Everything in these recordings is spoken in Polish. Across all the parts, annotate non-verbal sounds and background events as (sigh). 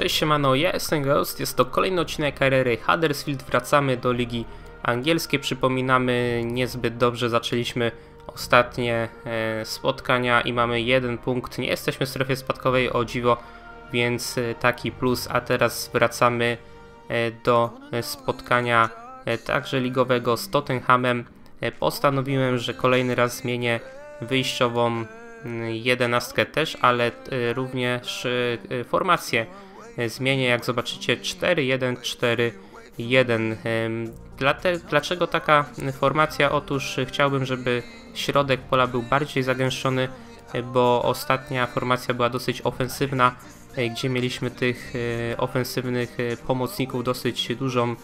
Cześć siemano, ja jestem Ghost, jest to kolejny odcinek kariery Huddersfield, wracamy do Ligi Angielskiej, przypominamy, niezbyt dobrze zaczęliśmy ostatnie e, spotkania i mamy jeden punkt, nie jesteśmy w strefie spadkowej o dziwo, więc e, taki plus, a teraz wracamy e, do spotkania także ligowego z Tottenhamem. Postanowiłem, że kolejny raz zmienię wyjściową mm, jedenastkę też, ale również formację zmienię, jak zobaczycie 4-1-4-1. Em, Dlate, dlaczego taka formacja? Otóż e, chciałbym, żeby środek pola był bardziej zagęszczony, e, bo ostatnia formacja była dosyć ofensywna, e, gdzie mieliśmy tych e, ofensywnych e, pomocników dosyć dużą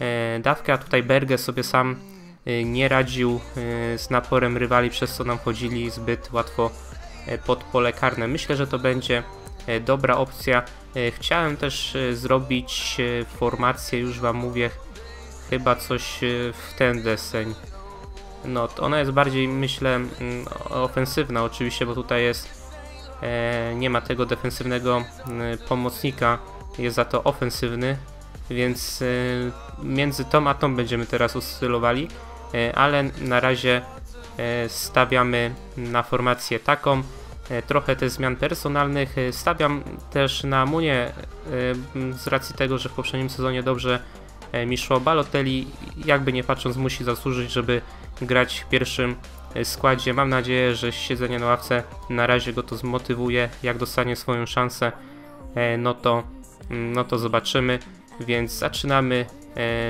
e, dawkę, a tutaj Berge sobie sam e, nie radził e, z naporem rywali, przez co nam chodzili zbyt łatwo e, pod pole karne. Myślę, że to będzie e, dobra opcja. E, Chciałem też e, zrobić e, formację, już Wam mówię, chyba coś e, w ten deseń. No, ona jest bardziej, myślę, mm, ofensywna oczywiście, bo tutaj jest e, nie ma tego defensywnego pomocnika, jest za to ofensywny, więc e, między tą a tą będziemy teraz oscylowali, e, ale na razie e, stawiamy na formację taką. E, Trochę też zmian personalnych. E, Stawiam też na Munie e, z racji tego, że w poprzednim sezonie dobrze mi szło Balotelli. Jakby nie patrząc musi zasłużyć, żeby grać w pierwszym składzie. Mam nadzieję, że siedzenie na ławce na razie go to zmotywuje. Jak dostanie swoją szansę, no to, no to zobaczymy. Więc zaczynamy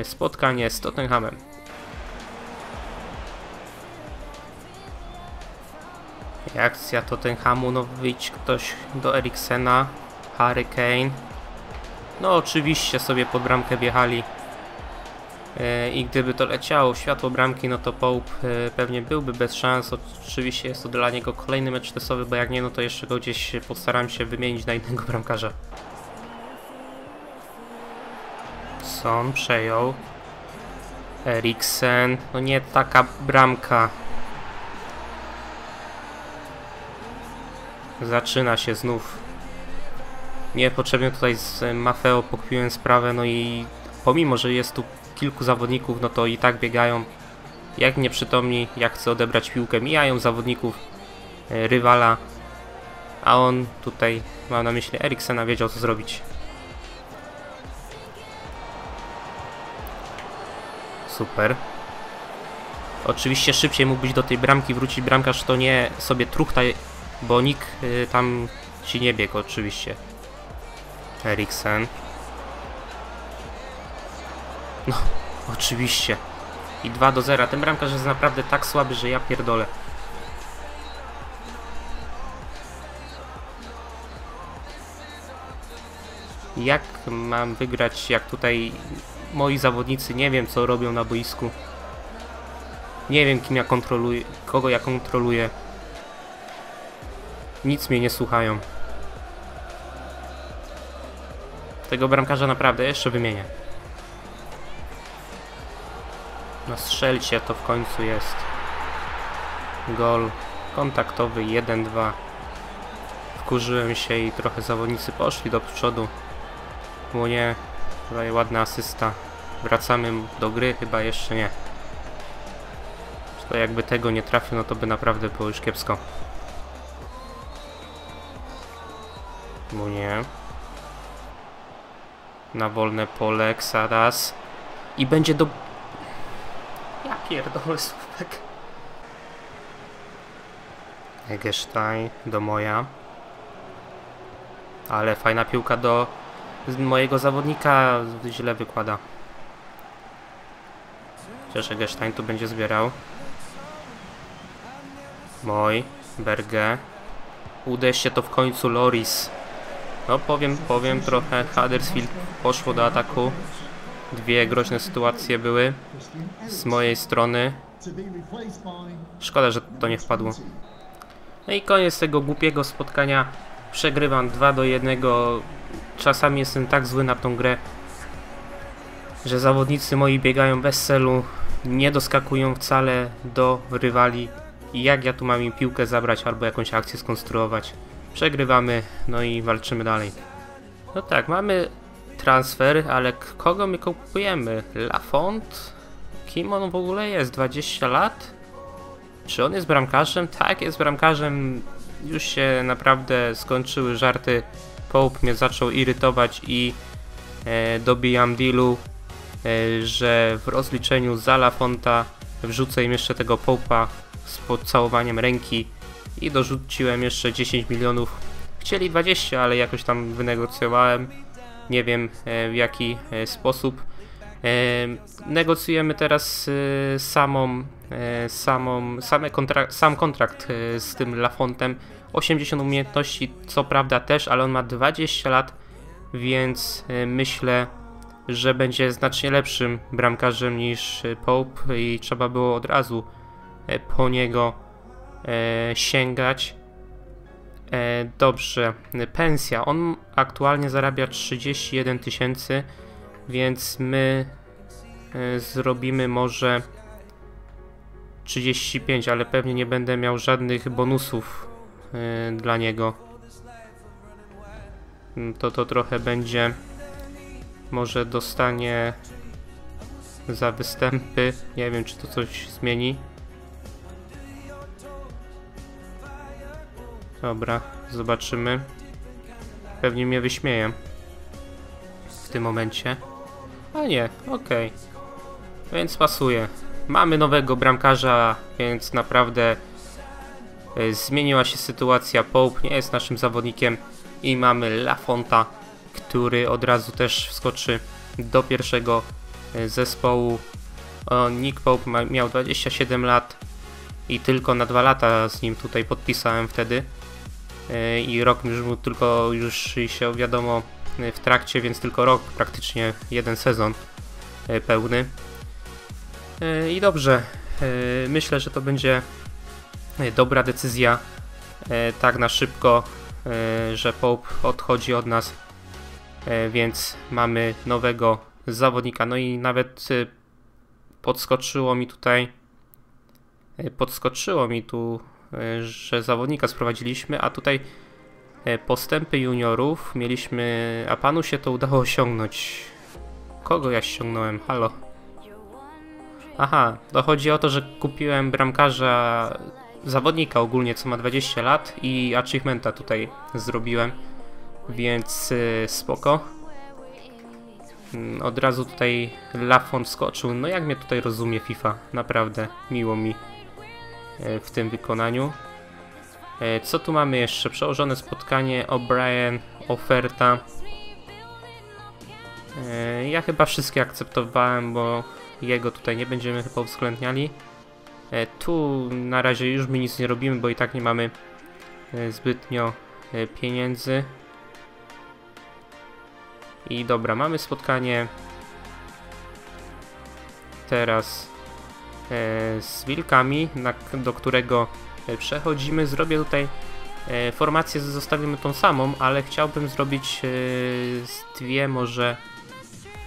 spotkanie z Tottenhamem. Akcja Tottenhamu, no wyjdź ktoś do Eriksena, Harry Kane. No oczywiście sobie pod bramkę wjechali. E, I gdyby to leciało światło bramki, no to Pope e, pewnie byłby bez szans. Oczywiście jest to dla niego kolejny mecz testowy, bo jak nie, no to jeszcze go gdzieś postaram się wymienić na innego (laughs) bramkarza. Son przejął. Eriksen. No nie taka bramka. Zaczyna się znów. Niepotrzebnie tutaj z Mafeo pokpiłem sprawę, no i pomimo, że jest tu kilku zawodników, no to i tak biegają jak nieprzytomni, jak chce odebrać piłkę, mijają zawodników e, rywala, a on tutaj, mam na myśli Eriksena, wiedział co zrobić. Super. Oczywiście szybciej mógł być do tej bramki wrócić bramkarz, to nie sobie truchta, bo nikt y, tam ci nie biegł oczywiście. Eriksen. No, (laughs) oczywiście. I 2 do 0. Ten bramkarz jest naprawdę tak słaby, że ja pierdolę. Jak mam wygrać, jak tutaj moi zawodnicy nie wiem co robią na boisku. Nie wiem kim ja kontroluję, kogo ja kontroluję. Nic mnie nie słuchają. Tego bramkarza naprawdę jeszcze wymienię. No strzelcie, to w końcu jest. Gol kontaktowy 1-2. Wkurzyłem się i trochę zawodnicy poszli do przodu. Bo nie, tutaj ładna asysta. Wracamy do gry, chyba jeszcze nie. To jakby tego nie trafił, no to by naprawdę było już kiepsko. Nie. Na wolne pole, Xaras. I będzie do... Ja pierdolę, słupek. Egestein do moja. Ale fajna piłka do mojego zawodnika. Źle wykłada. Chociaż Egestein tu będzie zbierał. Moj. Berge. Uda się to w końcu Loris. No powiem, powiem trochę Huddersfield poszło do ataku. Dwie groźne sytuacje były z mojej strony. Szkoda, że to nie wpadło. No i koniec tego głupiego spotkania. Przegrywam 2 do 1. Czasami jestem tak zły na tą grę, że zawodnicy moi biegają bez celu, nie doskakują wcale do rywali. I jak ja tu mam im piłkę zabrać albo jakąś akcję skonstruować? Przegrywamy, no i walczymy dalej. No tak, mamy transfer, ale kogo my kupujemy? Lafont? Kim on w ogóle jest? 20 lat? Czy on jest bramkarzem? Tak, jest bramkarzem. Już się naprawdę skończyły żarty. Pope mnie zaczął irytować i e, dobijam dealu, e, że w rozliczeniu za Lafonta wrzucę im jeszcze tego Pope'a z pocałowaniem ręki i dorzuciłem jeszcze 10 milionów. Chcieli 20, ale jakoś tam wynegocjowałem. Nie wiem e, w jaki e, sposób. E, negocjujemy teraz samą, samą, same kontra sam kontrakt z tym Lafontem. 80 umiejętności, co prawda też, ale on ma 20 lat, więc myślę, że będzie znacznie lepszym bramkarzem niż Pope i trzeba było od razu po niego sięgać. E, dobrze, pensja. On aktualnie zarabia 31 tysięcy, więc my e, zrobimy może 35, ale pewnie nie będę miał żadnych bonusów e, dla niego. Mm, To to trochę będzie. Może dostanie za występy. Nie wiem, czy to coś zmieni. Dobra, zobaczymy. Pewnie mnie wyśmieję w tym momencie. A nie, okej. Więc pasuje. Mamy nowego bramkarza, więc naprawdę e, zmieniła się sytuacja. Pope nie jest naszym zawodnikiem i mamy Lafonta, który od razu też wskoczy do pierwszego e, zespołu. Nick Pope miał 27 lat i tylko na 2 lata z nim tutaj podpisałem wtedy. E, I rok już mu tylko już się wiadomo e, w trakcie, więc tylko rok, praktycznie jeden sezon e, pełny. I dobrze, myślę, że to będzie dobra decyzja, tak na szybko, że Pope odchodzi od nas, więc mamy nowego zawodnika. No i nawet podskoczyło mi tutaj, podskoczyło mi tu, że zawodnika sprowadziliśmy, a tutaj e, postępy juniorów mieliśmy, a panu się to udało (laughs) osiągnąć. Kogo ja ściągnąłem? Halo. Aha, to chodzi o to, że kupiłem bramkarza, zawodnika ogólnie, co ma 20 lat i achievementa tutaj zrobiłem, więc y, spoko. Od razu tutaj Lafon skoczył, no jak mnie tutaj rozumie FIFA, naprawdę miło mi e, w tym wykonaniu. E, Co tu mamy jeszcze? Przełożone spotkanie, O'Brien, oferta. E, Ja chyba wszystkie akceptowałem, bo jego tutaj nie będziemy chyba uwzględniali. E, Tu na razie już my nic nie robimy, bo i tak nie mamy e, zbytnio e, pieniędzy. I dobra, mamy spotkanie teraz e, z wilkami, na, do którego e, przechodzimy. Zrobię tutaj e, formację, zostawimy tą samą, ale chciałbym zrobić e, z dwie może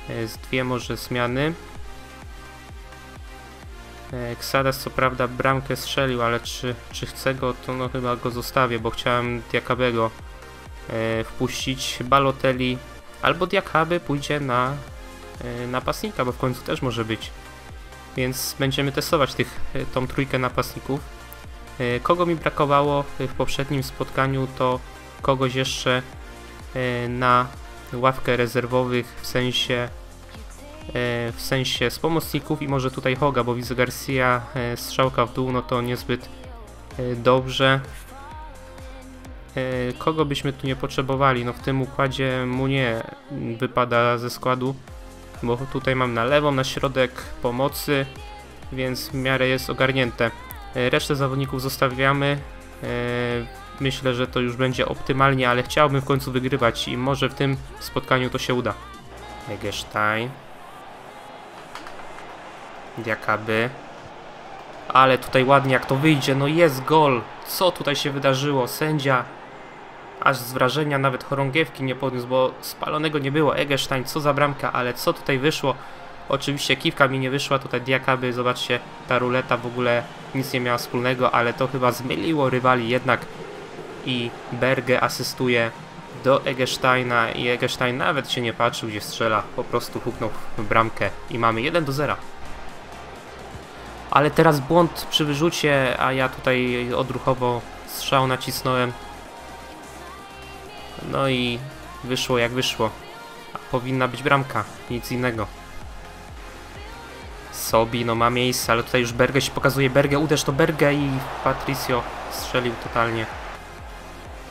e, z dwie może zmiany. E, Xadas co prawda bramkę strzelił, ale czy, czy chcę go, to no chyba go zostawię, bo chciałem Diakabego e, wpuścić. Balotelli albo Diakaby pójdzie na e, napastnika, bo w końcu też może być. Więc będziemy testować tych, e, tą trójkę napastników. E, Kogo mi brakowało w poprzednim spotkaniu, to kogoś jeszcze e, na ławkę rezerwowych, w sensie w sensie z pomocników i może tutaj Hoga, bo widzę Garcia strzałka w dół, no to niezbyt dobrze. Kogo byśmy tu nie potrzebowali? No w tym układzie mu nie wypada ze składu, bo tutaj mam na lewą, na środek pomocy, więc w miarę jest ogarnięte. E, Resztę zawodników zostawiamy. E, Myślę, że to już będzie optymalnie, ale chciałbym w końcu wygrywać i może w tym spotkaniu to się uda. Egestein. Diakaby. Ale tutaj ładnie jak to wyjdzie, no jest gol. Co tutaj się wydarzyło? Sędzia aż z wrażenia nawet chorągiewki nie podniósł, bo spalonego nie było. Egestein, co za bramka, ale co tutaj wyszło? Oczywiście kiwka mi nie wyszła, tutaj Diakaby, zobaczcie, ta ruleta w ogóle nic nie miała wspólnego, ale to chyba zmyliło rywali jednak i Berge asystuje do Egesteina i Egestein nawet się nie patrzył gdzie strzela, po prostu huknął w bramkę i mamy 1 do 0. Ale teraz błąd przy wyrzucie, a ja tutaj odruchowo strzał nacisnąłem. No i wyszło jak wyszło. A powinna być bramka, nic innego. Sobi, no ma miejsce, ale tutaj już Berge się pokazuje. Berge, uderz to Berge i Patricio strzelił totalnie.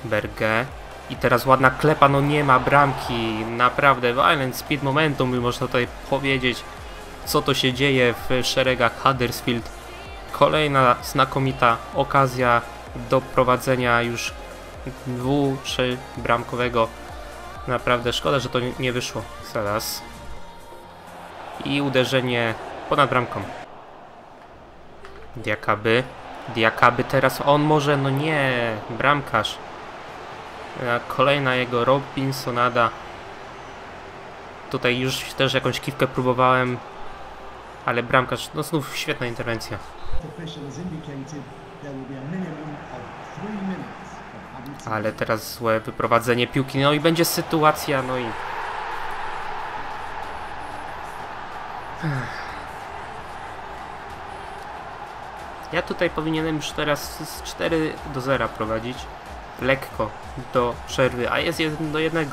Berge. I teraz ładna klepa, no nie ma bramki. Naprawdę, violent speed momentum, można tutaj powiedzieć, co to się dzieje w szeregach Huddersfield. Kolejna znakomita okazja do prowadzenia już dwu, trzy bramkowego. Naprawdę szkoda, że to nie wyszło. Zaraz. I uderzenie ponad bramką. Diakaby. Diakaby teraz on może, no nie, bramkarz. A Kolejna jego Robinsonada. Tutaj już też jakąś kiwkę próbowałem, ale bramkarz, no znów świetna interwencja. Ale teraz złe wyprowadzenie piłki, no i będzie sytuacja, no i... Ja tutaj powinienem już teraz z 4 do 0 prowadzić. Lekko do przerwy, a jest 1 do 1.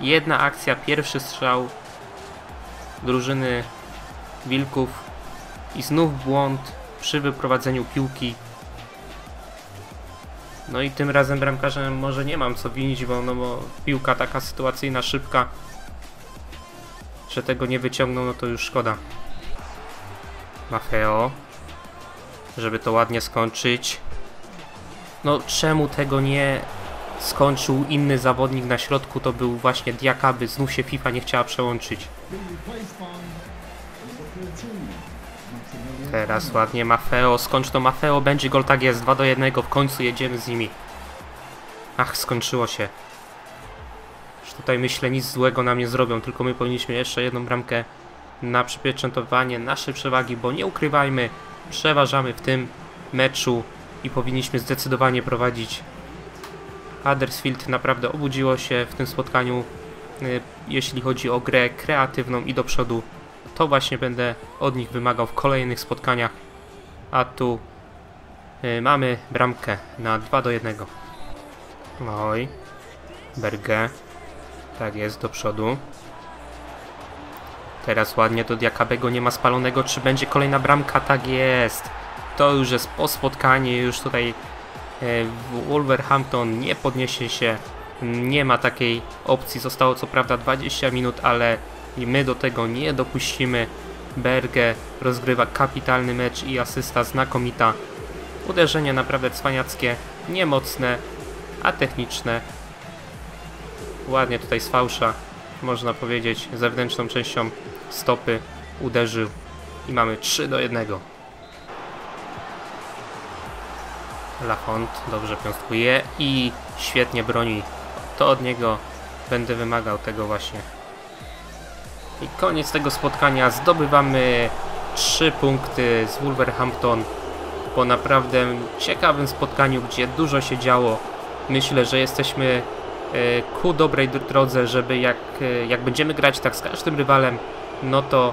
Jedna akcja, pierwszy strzał drużyny Wilków i znów błąd przy wyprowadzeniu piłki. No i tym razem bramkarzem może nie mam co winić, bo, no bo piłka taka sytuacyjna, szybka, że tego nie wyciągnął, no to już szkoda. Mafeo, żeby to ładnie skończyć. No czemu tego nie skończył inny zawodnik na środku, to był właśnie Diakaby, znów się FIFA nie chciała przełączyć. Being replaced by number 14, Maximilian Teraz ładnie Mafeo, skończ to Mafeo, będzie gol, tak jest, 2 do 1, w końcu jedziemy z nimi. Ach, skończyło się. Już tutaj myślę, nic złego nam nie zrobią, tylko my powinniśmy jeszcze jedną bramkę na przypieczętowanie naszej przewagi, bo nie ukrywajmy, przeważamy w tym meczu i powinniśmy zdecydowanie prowadzić. Huddersfield naprawdę obudziło się w tym spotkaniu, y, jeśli chodzi o grę kreatywną i do przodu to właśnie będę od nich wymagał w kolejnych spotkaniach. A tu y, mamy bramkę na 2 do 1. Oj. Berge. Tak jest, do przodu. Teraz ładnie do Diakabego nie ma spalonego. Czy będzie kolejna bramka? Tak jest. To już jest po spotkaniu. Już tutaj y, Wolverhampton nie podniesie się. Nie ma takiej opcji. Zostało co prawda 20 minut, ale i my do tego nie dopuścimy. Berge rozgrywa kapitalny mecz i asysta znakomita. Uderzenie naprawdę cwaniackie, niemocne, a techniczne. Ładnie tutaj z fałsza, można powiedzieć, zewnętrzną częścią stopy uderzył i mamy 3 do 1. Lafont dobrze piąstkuje i świetnie broni. To od niego będę wymagał tego właśnie. I koniec tego spotkania. Zdobywamy 3 punkty z Wolverhampton po naprawdę ciekawym spotkaniu, gdzie dużo się działo. Myślę, że jesteśmy e, ku dobrej dr- drodze, żeby jak, e, jak będziemy grać tak z każdym rywalem, no to,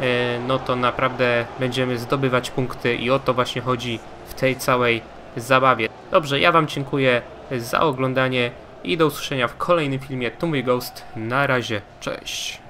e, no to naprawdę będziemy zdobywać punkty i o to właśnie chodzi w tej całej zabawie. Dobrze, ja Wam dziękuję za oglądanie i do usłyszenia w kolejnym filmie. Tu mój Ghost. Na razie, cześć.